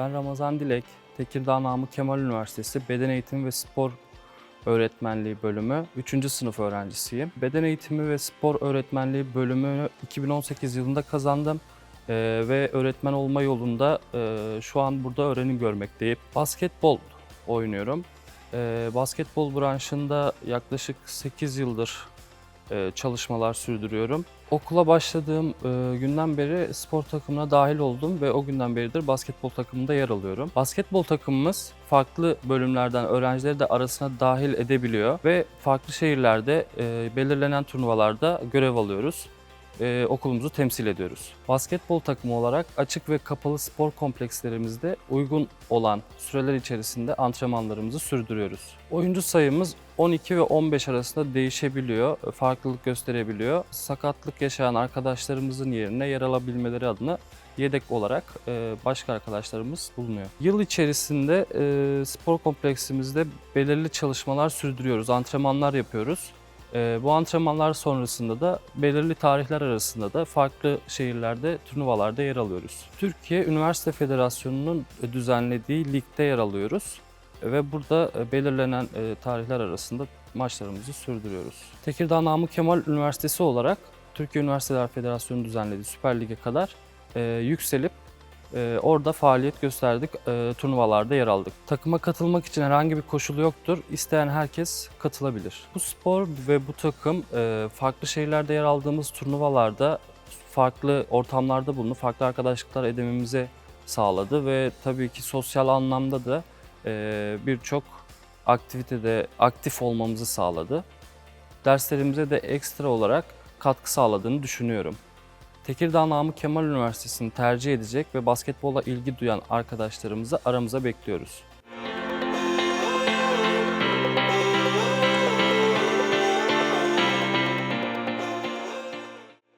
Ben Ramazan Dilek, Tekirdağ Namık Kemal Üniversitesi Beden Eğitimi ve Spor Öğretmenliği bölümü 3. sınıf öğrencisiyim. Beden Eğitimi ve Spor Öğretmenliği bölümünü 2018 yılında kazandım. Ee, ve öğretmen olma yolunda e, şu an burada öğrenim görmekteyim. Basketbol oynuyorum. Ee, basketbol branşında yaklaşık 8 yıldır e, çalışmalar sürdürüyorum. Okula başladığım e, günden beri spor takımına dahil oldum ve o günden beridir basketbol takımında yer alıyorum. Basketbol takımımız farklı bölümlerden öğrencileri de arasına dahil edebiliyor ve farklı şehirlerde e, belirlenen turnuvalarda görev alıyoruz. E, okulumuzu temsil ediyoruz. Basketbol takımı olarak açık ve kapalı spor komplekslerimizde uygun olan süreler içerisinde antrenmanlarımızı sürdürüyoruz. Oyuncu sayımız 12 ve 15 arasında değişebiliyor, farklılık gösterebiliyor. Sakatlık yaşayan arkadaşlarımızın yerine yer alabilmeleri adına yedek olarak e, başka arkadaşlarımız bulunuyor. Yıl içerisinde e, spor kompleksimizde belirli çalışmalar sürdürüyoruz, antrenmanlar yapıyoruz. E, bu antrenmanlar sonrasında da belirli tarihler arasında da farklı şehirlerde, turnuvalarda yer alıyoruz. Türkiye Üniversite Federasyonu'nun düzenlediği ligde yer alıyoruz ve burada e, belirlenen e, tarihler arasında maçlarımızı sürdürüyoruz. Tekirdağ Namık Kemal Üniversitesi olarak Türkiye Üniversiteler Federasyonu düzenlediği Süper Lig'e kadar e, yükselip e, orada faaliyet gösterdik, e, turnuvalarda yer aldık. Takıma katılmak için herhangi bir koşulu yoktur. İsteyen herkes katılabilir. Bu spor ve bu takım e, farklı şehirlerde yer aldığımız turnuvalarda farklı ortamlarda bulunup farklı arkadaşlıklar edinmemize sağladı ve tabii ki sosyal anlamda da e, birçok aktivitede aktif olmamızı sağladı. Derslerimize de ekstra olarak katkı sağladığını düşünüyorum. Tekirdağ Namık Kemal Üniversitesi'ni tercih edecek ve basketbola ilgi duyan arkadaşlarımızı aramıza bekliyoruz.